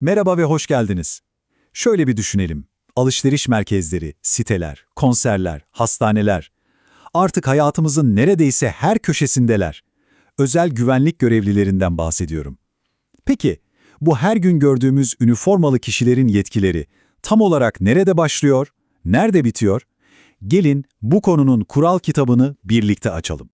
Merhaba ve hoş geldiniz. Şöyle bir düşünelim. Alışveriş merkezleri, siteler, konserler, hastaneler. Artık hayatımızın neredeyse her köşesindeler. Özel güvenlik görevlilerinden bahsediyorum. Peki, bu her gün gördüğümüz üniformalı kişilerin yetkileri tam olarak nerede başlıyor, nerede bitiyor? Gelin bu konunun kural kitabını birlikte açalım.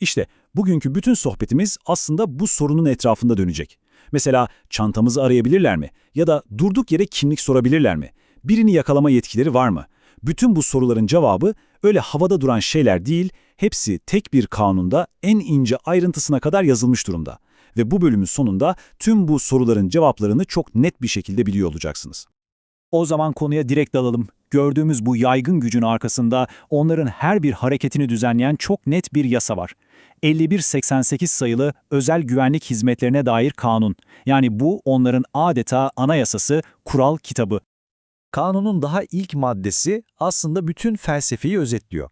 İşte bugünkü bütün sohbetimiz aslında bu sorunun etrafında dönecek. Mesela çantamızı arayabilirler mi? Ya da durduk yere kimlik sorabilirler mi? Birini yakalama yetkileri var mı? Bütün bu soruların cevabı öyle havada duran şeyler değil, hepsi tek bir kanunda en ince ayrıntısına kadar yazılmış durumda. Ve bu bölümün sonunda tüm bu soruların cevaplarını çok net bir şekilde biliyor olacaksınız. O zaman konuya direkt dalalım. Gördüğümüz bu yaygın gücün arkasında onların her bir hareketini düzenleyen çok net bir yasa var. 5188 sayılı Özel Güvenlik Hizmetlerine dair kanun. Yani bu onların adeta anayasası, kural kitabı. Kanunun daha ilk maddesi aslında bütün felsefeyi özetliyor.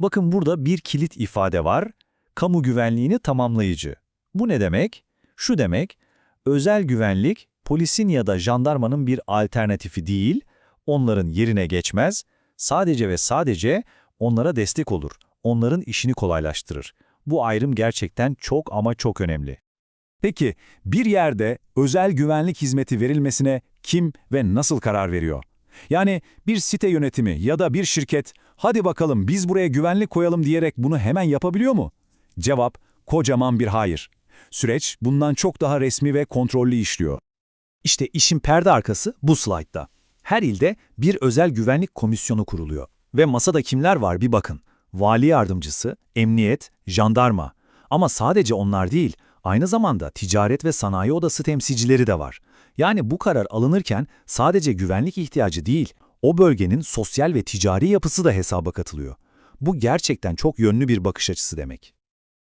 Bakın burada bir kilit ifade var. Kamu güvenliğini tamamlayıcı. Bu ne demek? Şu demek, özel güvenlik polisin ya da jandarmanın bir alternatifi değil, onların yerine geçmez, sadece ve sadece onlara destek olur, onların işini kolaylaştırır. Bu ayrım gerçekten çok ama çok önemli. Peki bir yerde özel güvenlik hizmeti verilmesine kim ve nasıl karar veriyor? Yani bir site yönetimi ya da bir şirket hadi bakalım biz buraya güvenlik koyalım diyerek bunu hemen yapabiliyor mu? Cevap kocaman bir hayır. Süreç bundan çok daha resmi ve kontrollü işliyor. İşte işin perde arkası bu slaytta. Her ilde bir özel güvenlik komisyonu kuruluyor. Ve masada kimler var bir bakın. Vali yardımcısı, emniyet, jandarma. Ama sadece onlar değil, aynı zamanda ticaret ve sanayi odası temsilcileri de var. Yani bu karar alınırken sadece güvenlik ihtiyacı değil, o bölgenin sosyal ve ticari yapısı da hesaba katılıyor. Bu gerçekten çok yönlü bir bakış açısı demek.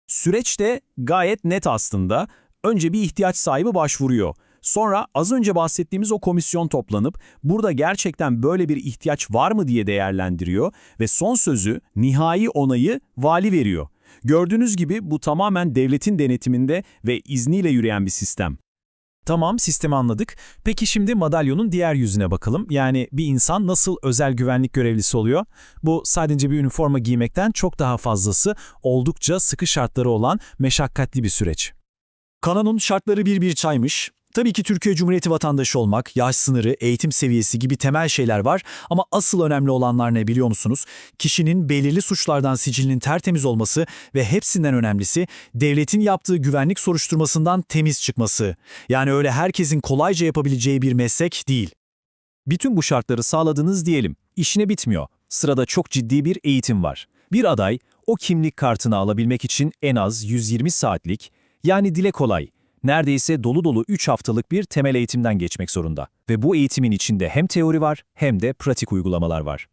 Süreç de gayet net aslında. Önce bir ihtiyaç sahibi başvuruyor. Sonra az önce bahsettiğimiz o komisyon toplanıp burada gerçekten böyle bir ihtiyaç var mı diye değerlendiriyor ve son sözü, nihai onayı vali veriyor. Gördüğünüz gibi bu tamamen devletin denetiminde ve izniyle yürüyen bir sistem. Tamam, sistemi anladık. Peki şimdi madalyonun diğer yüzüne bakalım. Yani bir insan nasıl özel güvenlik görevlisi oluyor? Bu sadece bir üniforma giymekten çok daha fazlası, oldukça sıkı şartları olan meşakkatli bir süreç. Kanunun şartları bir bir çaymış. Tabii ki Türkiye Cumhuriyeti vatandaşı olmak, yaş sınırı, eğitim seviyesi gibi temel şeyler var ama asıl önemli olanlar ne biliyor musunuz? Kişinin belirli suçlardan sicilinin tertemiz olması ve hepsinden önemlisi devletin yaptığı güvenlik soruşturmasından temiz çıkması. Yani öyle herkesin kolayca yapabileceği bir meslek değil. Bütün bu şartları sağladınız diyelim. İşine bitmiyor. Sırada çok ciddi bir eğitim var. Bir aday o kimlik kartını alabilmek için en az 120 saatlik, yani dile kolay, neredeyse dolu dolu 3 haftalık bir temel eğitimden geçmek zorunda. Ve bu eğitimin içinde hem teori var hem de pratik uygulamalar var.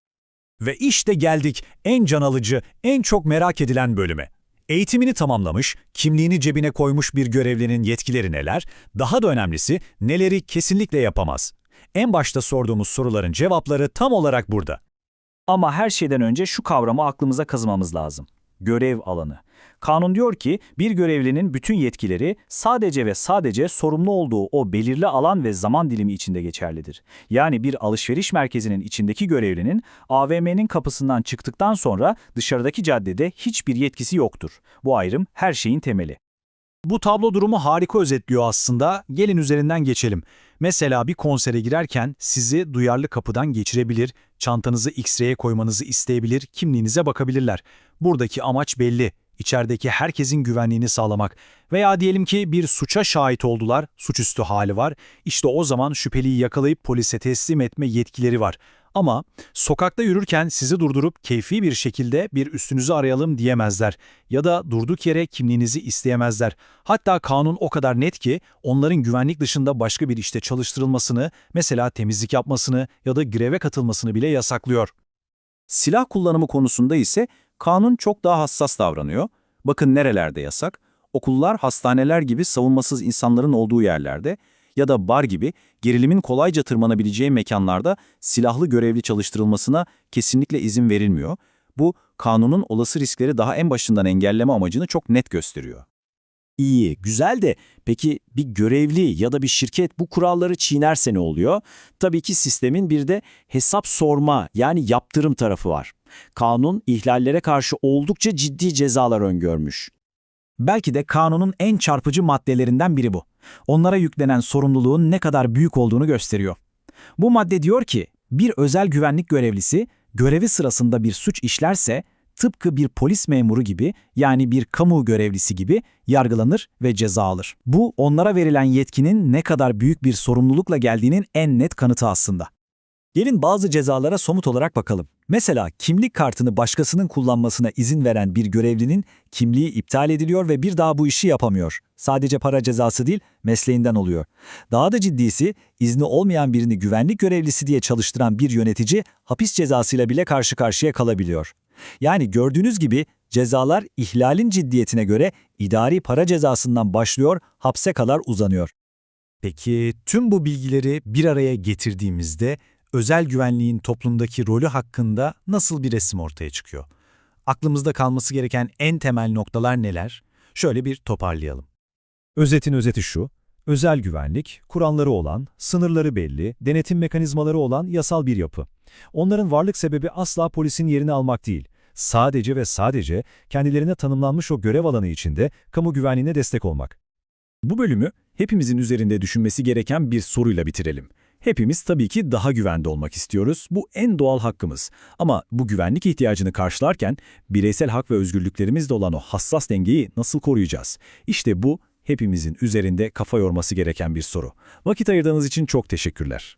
Ve işte geldik en can alıcı, en çok merak edilen bölüme. Eğitimini tamamlamış, kimliğini cebine koymuş bir görevlinin yetkileri neler, daha da önemlisi neleri kesinlikle yapamaz. En başta sorduğumuz soruların cevapları tam olarak burada. Ama her şeyden önce şu kavramı aklımıza kazımamız lazım. Görev alanı. Kanun diyor ki bir görevlinin bütün yetkileri sadece ve sadece sorumlu olduğu o belirli alan ve zaman dilimi içinde geçerlidir. Yani bir alışveriş merkezinin içindeki görevlinin AVM'nin kapısından çıktıktan sonra dışarıdaki caddede hiçbir yetkisi yoktur. Bu ayrım her şeyin temeli. Bu tablo durumu harika özetliyor aslında. Gelin üzerinden geçelim. Mesela bir konsere girerken sizi duyarlı kapıdan geçirebilir, çantanızı X-ray'e koymanızı isteyebilir, kimliğinize bakabilirler. Buradaki amaç belli. İçerideki herkesin güvenliğini sağlamak. Veya diyelim ki bir suça şahit oldular, suçüstü hali var. İşte o zaman şüpheliyi yakalayıp polise teslim etme yetkileri var. Ama sokakta yürürken sizi durdurup keyfi bir şekilde bir üstünüzü arayalım diyemezler. Ya da durduk yere kimliğinizi isteyemezler. Hatta kanun o kadar net ki onların güvenlik dışında başka bir işte çalıştırılmasını, mesela temizlik yapmasını ya da greve katılmasını bile yasaklıyor. Silah kullanımı konusunda ise kanun çok daha hassas davranıyor. Bakın nerelerde yasak? Okullar, hastaneler gibi savunmasız insanların olduğu yerlerde ya da bar gibi gerilimin kolayca tırmanabileceği mekanlarda silahlı görevli çalıştırılmasına kesinlikle izin verilmiyor. Bu, kanunun olası riskleri daha en başından engelleme amacını çok net gösteriyor. İyi, güzel de peki bir görevli ya da bir şirket bu kuralları çiğnerse ne oluyor? Tabii ki sistemin bir de hesap sorma yani yaptırım tarafı var. Kanun ihlallere karşı oldukça ciddi cezalar öngörmüş. Belki de kanunun en çarpıcı maddelerinden biri bu. Onlara yüklenen sorumluluğun ne kadar büyük olduğunu gösteriyor. Bu madde diyor ki, bir özel güvenlik görevlisi görevi sırasında bir suç işlerse, tıpkı bir polis memuru gibi yani bir kamu görevlisi gibi yargılanır ve ceza alır. Bu onlara verilen yetkinin ne kadar büyük bir sorumlulukla geldiğinin en net kanıtı aslında. Gelin bazı cezalara somut olarak bakalım. Mesela kimlik kartını başkasının kullanmasına izin veren bir görevlinin kimliği iptal ediliyor ve bir daha bu işi yapamıyor. Sadece para cezası değil, mesleğinden oluyor. Daha da ciddisi, izni olmayan birini güvenlik görevlisi diye çalıştıran bir yönetici hapis cezasıyla bile karşı karşıya kalabiliyor. Yani gördüğünüz gibi cezalar ihlalin ciddiyetine göre idari para cezasından başlıyor, hapse kadar uzanıyor. Peki tüm bu bilgileri bir araya getirdiğimizde özel güvenliğin toplumdaki rolü hakkında nasıl bir resim ortaya çıkıyor? Aklımızda kalması gereken en temel noktalar neler? Şöyle bir toparlayalım. Özetin özeti şu, özel güvenlik, kuranları olan, sınırları belli, denetim mekanizmaları olan yasal bir yapı. Onların varlık sebebi asla polisin yerini almak değil. Sadece ve sadece kendilerine tanımlanmış o görev alanı içinde kamu güvenliğine destek olmak. Bu bölümü hepimizin üzerinde düşünmesi gereken bir soruyla bitirelim. Hepimiz tabii ki daha güvende olmak istiyoruz. Bu en doğal hakkımız. Ama bu güvenlik ihtiyacını karşılarken bireysel hak ve özgürlüklerimizde olan o hassas dengeyi nasıl koruyacağız? İşte bu hepimizin üzerinde kafa yorması gereken bir soru. Vakit ayırdığınız için çok teşekkürler.